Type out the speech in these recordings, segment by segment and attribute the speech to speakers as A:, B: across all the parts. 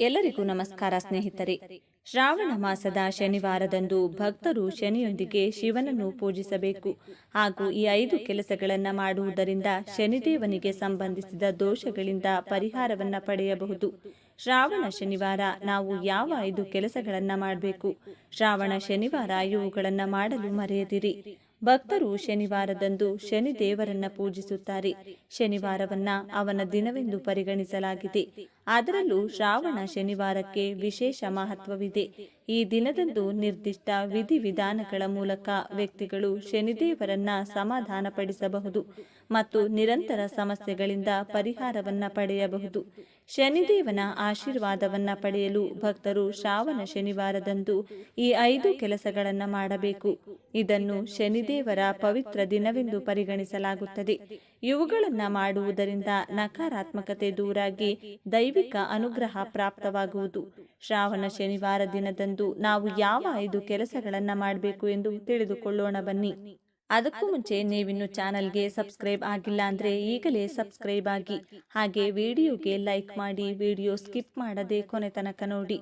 A: ಎಲ್ಲರಿಗೂ ನಮಸ್ಕಾರ ಸ್ನೇಹಿತರೆ. ಶ್ರಾವಣ ಮಾಸದ ಶನಿವಾರದಂದು ಭಕ್ತರು ಶನಿಯೊಂದಿಗೆ ಶಿವನನ್ನು ಪೂಜಿಸಬೇಕು. ಹಾಗೂ ಈ ಐದು ಕೆಲಸಗಳನ್ನು ಮಾಡುವುದರಿಂದ ಶನಿದೇವನಿಗೆ ಸಂಬಂಧಿಸಿದ ದೋಷಗಳಿಂದ ಪರಿಹಾರವನ್ನ ಪಡೆಯಬಹುದು. ಶ್ರಾವಣ ಶನಿವಾರ ನಾವು ಯಾವ ಐದು ಕೆಲಸಗಳನ್ನ ಮಾಡಬೇಕು? ಶ್ರಾವಣ ಶನಿವಾರ ಇವುಗಳನ್ನು ಮಾಡಲು ಮರೆಯದಿರಿ. ಭಕ್ತರು ಶನಿವಾರದಂದು ಶನಿ ದೇವರನ್ನ ಪೂಜಿಸುತ್ತಾರೆ. ಶನಿವಾರವನ್ನ ಅವನ ದಿನವೆಂದು ಪರಿಗಣಿಸಲಾಗಿದೆ. ಅದರಲ್ಲೂ ಶ್ರಾವಣ ಶನಿವಾರಕ್ಕೆ ವಿಶೇಷ ಮಹತ್ವವಿದೆ. ಈ ದಿನದಂದು ನಿರ್ದಿಷ್ಟ ವಿಧಿವಿಧಾನಗಳ ಮೂಲಕ ವ್ಯಕ್ತಿಗಳು ಶನಿದೇವರನ್ನ ಸಮಾಧಾನಪಡಿಸಬಹುದು ಮತ್ತು ನಿರಂತರ ಸಮಸ್ಯೆಗಳಿಂದ ಪರಿಹಾರವನ್ನ ಪಡೆಯಬಹುದು. ಶನಿದೇವನ ಆಶೀರ್ವಾದವನ್ನ ಪಡೆಯಲು ಭಕ್ತರು ಶ್ರಾವಣ ಶನಿವಾರದಂದು ಈ ಐದು ಕೆಲಸಗಳನ್ನು ಮಾಡಬೇಕು. ಇದನ್ನು ಶನಿದೇವರ ಪವಿತ್ರ ದಿನವೆಂದು ಪರಿಗಣಿಸಲಾಗುತ್ತದೆ. ಇವುಗಳನ್ನ ಮಾಡುವುದರಿಂದ ನಕಾರಾತ್ಮಕತೆ ದೂರಾಗಿ ದೈವಿಕ ಅನುಗ್ರಹ ಪ್ರಾಪ್ತವಾಗುವುದು. ಶ್ರಾವಣ ಶನಿವಾರ ದಿನದಂದು ನಾವು ಯಾವ ಐದು ಕೆಲಸಗಳನ್ನು ಮಾಡಬೇಕು ಎಂದು ತಿಳಿದುಕೊಳ್ಳೋಣ ಬನ್ನಿ. ಅದಕ್ಕೂ ಮುಂಚೆ ನೀವಿನ್ನು ಚಾನಲ್ಗೆ ಸಬ್ಸ್ಕ್ರೈಬ್ ಆಗಿಲ್ಲ ಅಂದರೆ ಈಗಲೇ ಸಬ್ಸ್ಕ್ರೈಬ್ ಆಗಿ ಹಾಗೆ ವಿಡಿಯೋಗೆ ಲೈಕ್ ಮಾಡಿ ವಿಡಿಯೋ ಸ್ಕಿಪ್ ಮಾಡದೆ ಕೊನೆ ತನಕ ನೋಡಿ.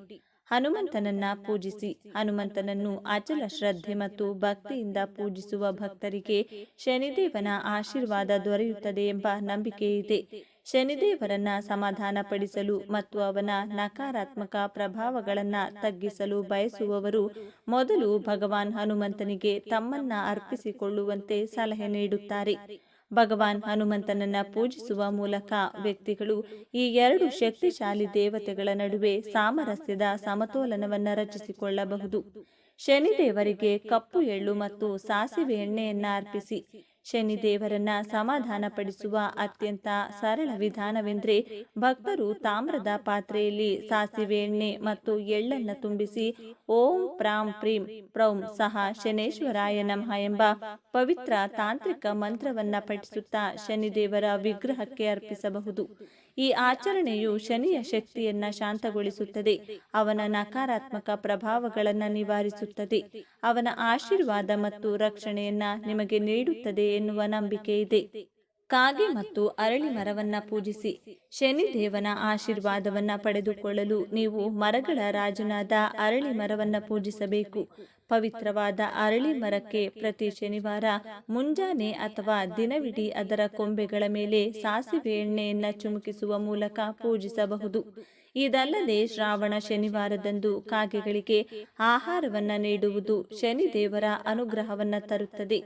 A: ಹನುಮಂತನನ್ನ ಪೂಜಿಸಿ, ಹನುಮಂತನನ್ನು ಅಚಲ ಶ್ರದ್ಧೆ ಮತ್ತು ಭಕ್ತಿಯಿಂದ ಪೂಜಿಸುವ ಭಕ್ತರಿಗೆ ಶನಿದೇವನ ಆಶೀರ್ವಾದ ದೊರೆಯುತ್ತದೆ ಎಂಬ ನಂಬಿಕೆ ಇದೆ. ಶನಿದೇವರನ್ನ ಸಮಾಧಾನಪಡಿಸಲು ಮತ್ತು ಅವನ ನಕಾರಾತ್ಮಕ ಪ್ರಭಾವಗಳನ್ನ ತಗ್ಗಿಸಲು ಬಯಸುವವರು ಮೊದಲು ಭಗವಾನ್ ಹನುಮಂತನಿಗೆ ತಮ್ಮನ್ನ ಅರ್ಪಿಸಿಕೊಳ್ಳುವಂತೆ ಸಲಹೆ ನೀಡುತ್ತಾರೆ. ಭಗವಾನ್ ಹನುಮಂತನನ್ನ ಪೂಜಿಸುವ ಮೂಲಕ ವ್ಯಕ್ತಿಗಳು ಈ ಎರಡು ಶಕ್ತಿಶಾಲಿ ದೇವತೆಗಳ ನಡುವೆ ಸಾಮರಸ್ಯದ ಸಮತೋಲನವನ್ನ ರಚಿಸಿಕೊಳ್ಳಬಹುದು. ಶನಿದೇವರಿಗೆ ಕಪ್ಪು ಎಳ್ಳು ಮತ್ತು ಸಾಸಿವೆ ಎಣ್ಣೆಯನ್ನ ಅರ್ಪಿಸಿ ಶನಿದೇವರನ್ನ ಸಮಾಧಾನಪಡಿಸುವ ಅತ್ಯಂತ ಸರಳ ವಿಧಾನವೆಂದರೆ ಭಕ್ತರು ತಾಮ್ರದ ಪಾತ್ರೆಯಲ್ಲಿ ಸಾಸಿವೆ ಎಣ್ಣೆ ಮತ್ತು ಎಳ್ಳನ್ನ ತುಂಬಿಸಿ ಓಂ ಪ್ರಾಂ ಪ್ರೀಂ ಪ್ರೌಂ ಸಹ ಶನೇಶ್ವರಾಯ ನಮಃ ಎಂಬ ಪವಿತ್ರ ತಾಂತ್ರಿಕ ಮಂತ್ರವನ್ನ ಪಠಿಸುತ್ತಾ ಶನಿದೇವರ ವಿಗ್ರಹಕ್ಕೆ ಅರ್ಪಿಸಬಹುದು. ಈ ಆಚರಣೆಯು ಶನಿಯ ಶಕ್ತಿಯನ್ನ ಶಾಂತಗೊಳಿಸುತ್ತದೆ. ಅವನ ನಕಾರಾತ್ಮಕ ಪ್ರಭಾವಗಳನ್ನ ನಿವಾರಿಸುತ್ತದೆ. ಅವನ ಆಶೀರ್ವಾದ ಮತ್ತು ರಕ್ಷಣೆಯನ್ನ ನಿಮಗೆ ನೀಡುತ್ತದೆ ಎನ್ನುವ ನಂಬಿಕೆ ಇದೆ. ಕಾಗೆ ಮತ್ತು ಅರಳಿ ಮರವನ್ನ ಪೂಜಿಸಿ, ಶನಿದೇವನ ಆಶೀರ್ವಾದವನ್ನ ಪಡೆದುಕೊಳ್ಳಲು ನೀವು ಮರಗಳ ರಾಜನಾದ ಅರಳಿ ಮರವನ್ನ ಪೂಜಿಸಬೇಕು. ಪವಿತ್ರವಾದ ಅರಳಿ ಮರಕ್ಕೆ ಪ್ರತಿ ಶನಿವಾರ ಮುಂಜಾನೆ ಅಥವಾ ದಿನವಿಡೀ ಅದರ ಕೊಂಬೆಗಳ ಮೇಲೆ ಸಾಸಿವೆ ಎಣ್ಣೆಯನ್ನ ಚುಮುಕಿಸುವ ಮೂಲಕ ಪೂಜಿಸಬಹುದು. ಇದಲ್ಲದೆ ಶ್ರಾವಣ ಶನಿವಾರದಂದು ಕಾಗೆಗಳಿಗೆ ಆಹಾರವನ್ನ ನೀಡುವುದು ಶನಿದೇವರ ಅನುಗ್ರಹವನ್ನ ತರುತ್ತದೆ.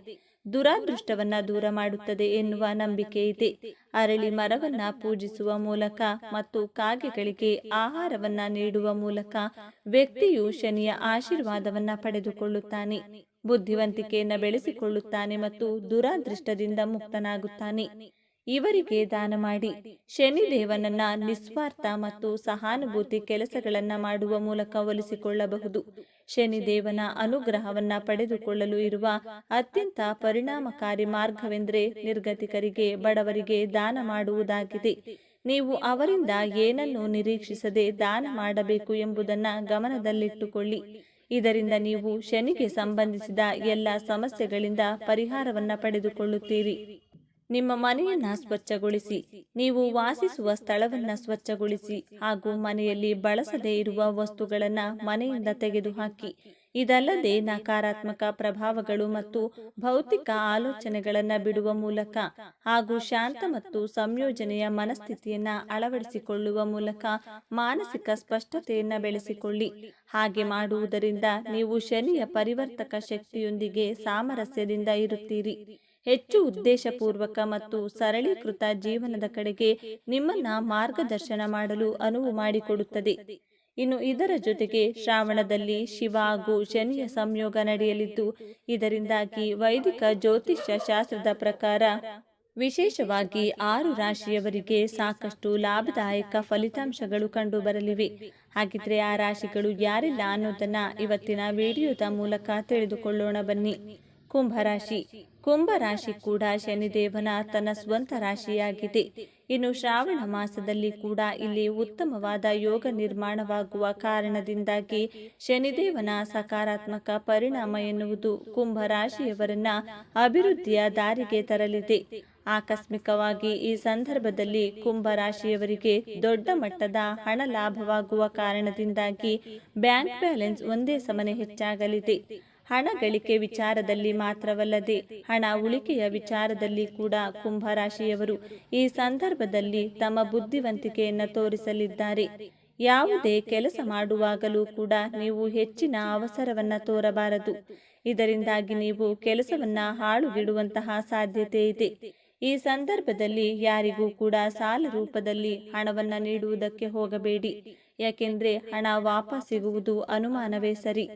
A: ದುರಾದೃಷ್ಟವನ್ನ ದೂರ ಮಾಡುತ್ತದೆ ಎನ್ನುವ ನಂಬಿಕೆ ಇದೆ ಅರಳಿ ಮರವನ್ನ ಪೂಜಿಸುವ ಮೂಲಕ ಮತ್ತು ಕಾಗೆಗಳಿಗೆ ಆಹಾರವನ್ನ ನೀಡುವ ಮೂಲಕ ವ್ಯಕ್ತಿಯು ಶನಿಯ ಆಶೀರ್ವಾದವನ್ನ ಪಡೆದುಕೊಳ್ಳುತ್ತಾನೆ. ಬುದ್ಧಿವಂತಿಕೆಯನ್ನ ಬೆಳೆಸಿಕೊಳ್ಳುತ್ತಾನೆ ಮತ್ತು ದುರಾದೃಷ್ಟದಿಂದ ಮುಕ್ತನಾಗುತ್ತಾನೆ. ಇವರಿಗೆ ದಾನ ಮಾಡಿ ಶನಿದೇವನನ್ನ ನಿಸ್ವಾರ್ಥ ಮತ್ತು ಸಹಾನುಭೂತಿ ಕೆಲಸಗಳನ್ನ ಮಾಡುವ ಮೂಲಕ ಒಲಿಸಿಕೊಳ್ಳಬಹುದು. ಶನಿದೇವನ ಅನುಗ್ರಹವನ್ನ ಪಡೆದುಕೊಳ್ಳಲು ಇರುವ ಅತ್ಯಂತ ಪರಿಣಾಮಕಾರಿ ಮಾರ್ಗವೆಂದರೆ ನಿರ್ಗತಿಕರಿಗೆ, ಬಡವರಿಗೆ ದಾನ ಮಾಡುವುದಾಗಿದೆ. ನೀವು ಅವರಿಂದ ಏನನ್ನು ನಿರೀಕ್ಷಿಸದೆ ದಾನ ಮಾಡಬೇಕು ಎಂಬುದನ್ನ ಗಮನದಲ್ಲಿಟ್ಟುಕೊಳ್ಳಿ. ಇದರಿಂದ ನೀವು ಶನಿಗೆ ಸಂಬಂಧಿಸಿದ ಎಲ್ಲ ಸಮಸ್ಯೆಗಳಿಂದ ಪರಿಹಾರವನ್ನ ಪಡೆದುಕೊಳ್ಳುತ್ತೀರಿ. ನಿಮ್ಮ ಮನೆಯನ್ನ ಸ್ವಚ್ಛಗೊಳಿಸಿ, ನೀವು ವಾಸಿಸುವ ಸ್ಥಳವನ್ನ ಸ್ವಚ್ಛಗೊಳಿಸಿ ಹಾಗೂ ಮನೆಯಲ್ಲಿ ಬಳಸದೇ ಇರುವ ವಸ್ತುಗಳನ್ನ ಮನೆಯಿಂದ ತೆಗೆದುಹಾಕಿ. ಇದಲ್ಲದೆ ನಕಾರಾತ್ಮಕ ಪ್ರಭಾವಗಳು ಮತ್ತು ಭೌತಿಕ ಆಲೋಚನೆಗಳನ್ನ ಬಿಡುವ ಮೂಲಕ ಹಾಗೂ ಶಾಂತ ಮತ್ತು ಸಂಯೋಜನೆಯ ಮನಸ್ಥಿತಿಯನ್ನ ಅಳವಡಿಸಿಕೊಳ್ಳುವ ಮೂಲಕ ಮಾನಸಿಕ ಸ್ಪಷ್ಟತೆಯನ್ನ ಬೆಳೆಸಿಕೊಳ್ಳಿ. ಹಾಗೆ ಮಾಡುವುದರಿಂದ ನೀವು ಶನಿಯ ಪರಿವರ್ತಕ ಶಕ್ತಿಯೊಂದಿಗೆ ಸಾಮರಸ್ಯದಿಂದ ಇರುತ್ತೀರಿ. ಹೆಚ್ಚು ಉದ್ದೇಶಪೂರ್ವಕ ಮತ್ತು ಸರಳೀಕೃತ ಜೀವನದ ಕಡೆಗೆ ನಿಮ್ಮನ್ನ ಮಾರ್ಗದರ್ಶನ ಮಾಡಲು ಅನುವು ಮಾಡಿಕೊಡುತ್ತದೆ. ಇನ್ನು ಇದರ ಜೊತೆಗೆ ಶ್ರಾವಣದಲ್ಲಿ ಶಿವ ಹಾಗೂ ಶನಿಯ ಸಂಯೋಗ ನಡೆಯಲಿದ್ದು ಇದರಿಂದಾಗಿ ವೈದಿಕ ಜ್ಯೋತಿಷ್ಯ ಶಾಸ್ತ್ರದ ಪ್ರಕಾರ ವಿಶೇಷವಾಗಿ ಆರು ರಾಶಿಯವರಿಗೆ ಸಾಕಷ್ಟು ಲಾಭದಾಯಕ ಫಲಿತಾಂಶಗಳು ಕಂಡು ಬರಲಿವೆ. ಹಾಗಿದ್ರೆ ಆ ರಾಶಿಗಳು ಯಾರಿಲ್ಲ ಅನ್ನೋದನ್ನ ಇವತ್ತಿನ ವಿಡಿಯೋದ ಮೂಲಕ ತಿಳಿದುಕೊಳ್ಳೋಣ ಬನ್ನಿ. ಕುಂಭರಾಶಿ ಕುಂಭರಾಶಿ ಕೂಡ ಶನಿದೇವನ ತನ್ನ ಸ್ವಂತ ರಾಶಿಯಾಗಿದೆ. ಇನ್ನು ಶ್ರಾವಣ ಮಾಸದಲ್ಲಿ ಕೂಡ ಇಲ್ಲಿ ಉತ್ತಮವಾದ ಯೋಗ ನಿರ್ಮಾಣವಾಗುವ ಕಾರಣದಿಂದಾಗಿ ಶನಿದೇವನ ಸಕಾರಾತ್ಮಕ ಪರಿಣಾಮ ಎನ್ನುವುದು ಕುಂಭರಾಶಿಯವರನ್ನ ಅಭಿವೃದ್ಧಿಯ ದಾರಿಗೆ ತರಲಿದೆ. ಆಕಸ್ಮಿಕವಾಗಿ ಈ ಸಂದರ್ಭದಲ್ಲಿ ಕುಂಭ ರಾಶಿಯವರಿಗೆ ದೊಡ್ಡ ಮಟ್ಟದ ಹಣ ಲಾಭವಾಗುವ ಕಾರಣದಿಂದಾಗಿ ಬ್ಯಾಂಕ್ ಬ್ಯಾಲೆನ್ಸ್ ಒಂದೇ ಸಮನೆ ಹೆಚ್ಚಾಗಲಿದೆ. ಹಣ ಗಳಿಕೆ ವಿಚಾರದಲ್ಲಿ ಮಾತ್ರವಲ್ಲದೆ ಹಣ ಉಳಿಕೆಯ ವಿಚಾರದಲ್ಲಿ ಕೂಡ ಕುಂಭರಾಶಿಯವರು ಈ ಸಂದರ್ಭದಲ್ಲಿ ತಮ್ಮ ಬುದ್ಧಿವಂತಿಕೆಯನ್ನು ತೋರಿಸಲಿದ್ದಾರೆ. ಯಾವುದೇ ಕೆಲಸ ಮಾಡುವಾಗಲೂ ಕೂಡ ನೀವು ಹೆಚ್ಚಿನ ಅವಸರವನ್ನು ತೋರಬಾರದು. ಇದರಿಂದಾಗಿ ನೀವು ಕೆಲಸವನ್ನ ಹಾಳುಗಿಡುವಂತಹ ಸಾಧ್ಯತೆ ಇದೆ. ಈ ಸಂದರ್ಭದಲ್ಲಿ ಯಾರಿಗೂ ಕೂಡ ಸಾಲ ರೂಪದಲ್ಲಿ ಹಣವನ್ನ ನೀಡುವುದಕ್ಕೆ ಹೋಗಬೇಡಿ. ಯಾಕೆಂದ್ರೆ ಹಣ ವಾಪಸ್ ಸಿಗುವುದು ಅನುಮಾನವೇ ಸರಿ.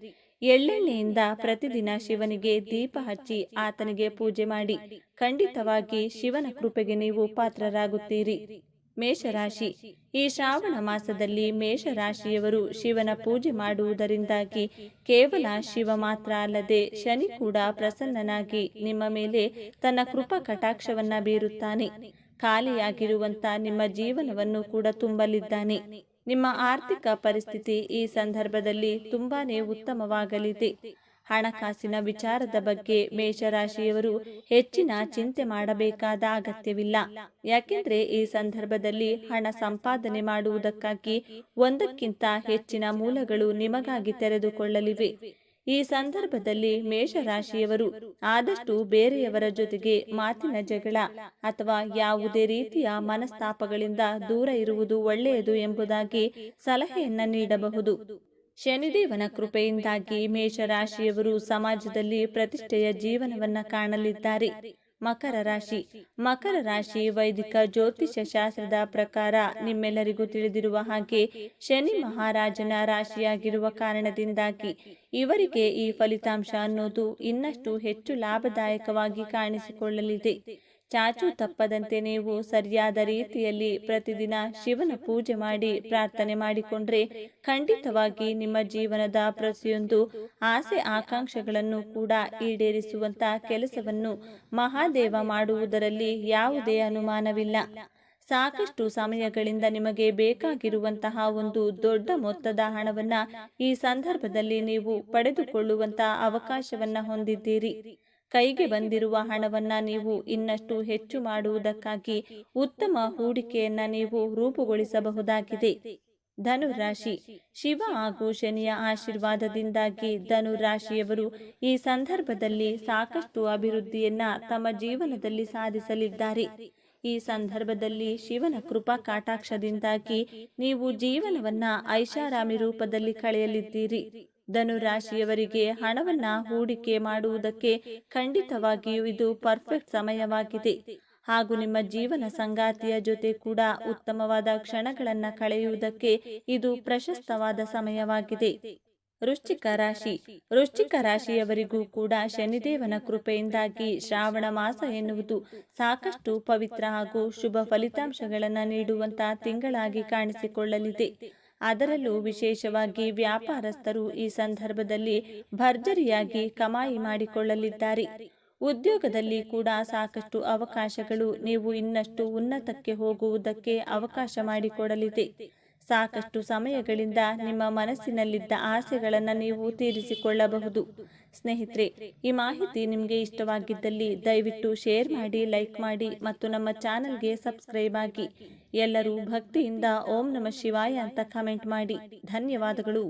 A: ಎಳ್ಳೆಣ್ಣೆಯಿಂದ ಪ್ರತಿದಿನ ಶಿವನಿಗೆ ದೀಪ ಹಚ್ಚಿ ಆತನಿಗೆ ಪೂಜೆ ಮಾಡಿ. ಖಂಡಿತವಾಗಿ ಶಿವನ ಕೃಪೆಗೆ ನೀವು ಪಾತ್ರರಾಗುತ್ತೀರಿ. ಮೇಷರಾಶಿ. ಈ ಶ್ರಾವಣ ಮಾಸದಲ್ಲಿ ಮೇಷರಾಶಿಯವರು ಶಿವನ ಪೂಜೆ ಮಾಡುವುದರಿಂದಾಗಿ ಕೇವಲ ಶಿವ ಮಾತ್ರ ಅಲ್ಲದೆ ಶನಿ ಕೂಡ ಪ್ರಸನ್ನನಾಗಿ ನಿಮ್ಮ ಮೇಲೆ ತನ್ನ ಕೃಪಾ ಕಟಾಕ್ಷವನ್ನ ಬೀರುತ್ತಾನೆ. ಖಾಲಿಯಾಗಿರುವಂತ ನಿಮ್ಮ ಜೀವನವನ್ನು ಕೂಡ ತುಂಬಲಿದ್ದಾನೆ. ನಿಮ್ಮ ಆರ್ಥಿಕ ಪರಿಸ್ಥಿತಿ ಈ ಸಂದರ್ಭದಲ್ಲಿ ತುಂಬಾನೇ ಉತ್ತಮವಾಗಲಿದೆ. ಹಣಕಾಸಿನ ವಿಚಾರದ ಬಗ್ಗೆ ಮೇಷರಾಶಿಯವರು ಹೆಚ್ಚಿನ ಚಿಂತೆ ಮಾಡಬೇಕಾದ ಅಗತ್ಯವಿಲ್ಲ. ಯಾಕೆಂದ್ರೆ ಈ ಸಂದರ್ಭದಲ್ಲಿ ಹಣ ಸಂಪಾದನೆ ಮಾಡುವುದಕ್ಕಾಗಿ ಒಂದಕ್ಕಿಂತ ಹೆಚ್ಚಿನ ಮೂಲಗಳು ನಿಮಗಾಗಿ ತೆರೆದುಕೊಳ್ಳಲಿವೆ. ಈ ಸಂದರ್ಭದಲ್ಲಿ ಮೇಷರಾಶಿಯವರು ಆದಷ್ಟು ಬೇರೆಯವರ ಜೊತೆಗೆ ಮಾತಿನ ಜಗಳ ಅಥವಾ ಯಾವುದೇ ರೀತಿಯ ಮನಸ್ತಾಪಗಳಿಂದ ದೂರ ಇರುವುದು ಒಳ್ಳೆಯದು ಎಂಬುದಾಗಿ ಸಲಹೆಯನ್ನು ನೀಡಬಹುದು. ಶನಿದೇವನ ಕೃಪೆಯಿಂದಾಗಿ ಮೇಷರಾಶಿಯವರು ಸಮಾಜದಲ್ಲಿ ಪ್ರತಿಷ್ಠೆಯ ಜೀವನವನ್ನ ಕಾಣಲಿದ್ದಾರೆ. ಮಕರ ರಾಶಿ. ಮಕರ ರಾಶಿ ವೈದಿಕ ಜ್ಯೋತಿಷ್ಯ ಶಾಸ್ತ್ರದ ಪ್ರಕಾರ ನಿಮ್ಮೆಲ್ಲರಿಗೂ ತಿಳಿದಿರುವ ಹಾಗೆ ಶನಿ ಮಹಾರಾಜನ ರಾಶಿಯಾಗಿರುವ ಕಾರಣದಿಂದಾಗಿ ಇವರಿಗೆ ಈ ಫಲಿತಾಂಶ ಅನ್ನೋದು ಇನ್ನಷ್ಟು ಹೆಚ್ಚು ಲಾಭದಾಯಕವಾಗಿ ಕಾಣಿಸಿಕೊಳ್ಳಲಿದೆ. ಚಾಚು ತಪ್ಪದಂತೆ ನೀವು ಸರಿಯಾದ ರೀತಿಯಲ್ಲಿ ಪ್ರತಿದಿನ ಶಿವನ ಪೂಜೆ ಮಾಡಿ ಪ್ರಾರ್ಥನೆ ಮಾಡಿಕೊಂಡ್ರೆ ಖಂಡಿತವಾಗಿ ನಿಮ್ಮ ಜೀವನದ ಪ್ರತಿಯೊಂದು ಆಸೆ ಆಕಾಂಕ್ಷೆಗಳನ್ನು ಕೂಡ ಈಡೇರಿಸುವಂತ ಕೆಲಸವನ್ನು ಮಹಾದೇವ ಮಾಡುವುದರಲ್ಲಿ ಯಾವುದೇ ಅನುಮಾನವಿಲ್ಲ. ಸಾಕಷ್ಟು ಸಮಯಗಳಿಂದ ನಿಮಗೆ ಬೇಕಾಗಿರುವಂತಹ ಒಂದು ದೊಡ್ಡ ಮೊತ್ತದ ಹಣವನ್ನ ಈ ಸಂದರ್ಭದಲ್ಲಿ ನೀವು ಪಡೆದುಕೊಳ್ಳುವಂತ ಅವಕಾಶವನ್ನ ಹೊಂದಿದ್ದೀರಿ. ಕೈಗೆ ಬಂದಿರುವ ಹಣವನ್ನ ನೀವು ಇನ್ನಷ್ಟು ಹೆಚ್ಚು ಮಾಡುವುದಕ್ಕಾಗಿ ಉತ್ತಮ ಹೂಡಿಕೆಯನ್ನ ನೀವು ರೂಪುಗೊಳಿಸಬಹುದಾಗಿದೆ. ಧನುರಾಶಿ. ಶಿವ ಹಾಗೂ ಶನಿಯ ಆಶೀರ್ವಾದದಿಂದಾಗಿ ಧನುರಾಶಿಯವರು ಈ ಸಂದರ್ಭದಲ್ಲಿ ಸಾಕಷ್ಟು ಅಭಿವೃದ್ಧಿಯನ್ನ ತಮ್ಮ ಜೀವನದಲ್ಲಿ ಸಾಧಿಸಲಿದ್ದಾರೆ. ಈ ಸಂದರ್ಭದಲ್ಲಿ ಶಿವನ ಕೃಪಾ ಕಾಟಾಕ್ಷದಿಂದಾಗಿ ನೀವು ಜೀವನವನ್ನ ಐಷಾರಾಮಿ ರೂಪದಲ್ಲಿ ಕಳೆಯಲಿದ್ದೀರಿ. ಧನುರಾಶಿಯವರಿಗೆ ಹಣವನ್ನ ಹೂಡಿಕೆ ಮಾಡುವುದಕ್ಕೆ ಖಂಡಿತವಾಗಿಯೂ ಇದು ಪರ್ಫೆಕ್ಟ್ ಸಮಯವಾಗಿದೆ. ಹಾಗೂ ನಿಮ್ಮ ಜೀವನ ಸಂಗಾತಿಯ ಜೊತೆ ಕೂಡ ಉತ್ತಮವಾದ ಕ್ಷಣಗಳನ್ನು ಕಳೆಯುವುದಕ್ಕೆ ಇದು ಪ್ರಶಸ್ತವಾದ ಸಮಯವಾಗಿದೆ. ವೃಶ್ಚಿಕ ರಾಶಿ. ವೃಶ್ಚಿಕ ರಾಶಿಯವರಿಗೂ ಕೂಡ ಶನಿದೇವನ ಕೃಪೆಯಿಂದಾಗಿ ಶ್ರಾವಣ ಮಾಸ ಎನ್ನುವುದು ಸಾಕಷ್ಟು ಪವಿತ್ರ ಹಾಗೂ ಶುಭ ಫಲಿತಾಂಶಗಳನ್ನು ನೀಡುವಂತಹ ತಿಂಗಳಾಗಿ ಕಾಣಿಸಿಕೊಳ್ಳಲಿದೆ. ಅದರಲ್ಲೂ ವಿಶೇಷವಾಗಿ ವ್ಯಾಪಾರಸ್ಥರು ಈ ಸಂದರ್ಭದಲ್ಲಿ ಭರ್ಜರಿಯಾಗಿ ಕಮಾಯಿ ಮಾಡಿಕೊಳ್ಳಲಿದ್ದಾರೆ. ಉದ್ಯೋಗದಲ್ಲಿ ಕೂಡ ಸಾಕಷ್ಟು ಅವಕಾಶಗಳು ನೀವು ಇನ್ನಷ್ಟು ಉನ್ನತಕ್ಕೆ ಹೋಗುವುದಕ್ಕೆ ಅವಕಾಶ ಮಾಡಿಕೊಡಲಿದೆ. ಸಾಕಷ್ಟು ಸಮಯಗಳಿಂದ ನಿಮ್ಮ ಮನಸ್ಸಿನಲ್ಲಿದ್ದ ಆಸೆಗಳನ್ನು ನೀವು ತೀರಿಸಿಕೊಳ್ಳಬಹುದು. ಸ್ನೇಹಿತರೆ, ಈ ಮಾಹಿತಿ ನಿಮಗೆ ಇಷ್ಟವಾಗಿದ್ದಲ್ಲಿ ದಯವಿಟ್ಟು ಶೇರ್ ಮಾಡಿ, ಲೈಕ್ ಮಾಡಿ ಮತ್ತು ನಮ್ಮ ಚಾನಲ್ಗೆ ಸಬ್ಸ್ಕ್ರೈಬ್ ಆಗಿ. ಎಲ್ಲರೂ ಭಕ್ತಿಯಿಂದ ಓಂ ನಮ ಶಿವಾಯ ಅಂತ ಕಮೆಂಟ್ ಮಾಡಿ. ಧನ್ಯವಾದಗಳು.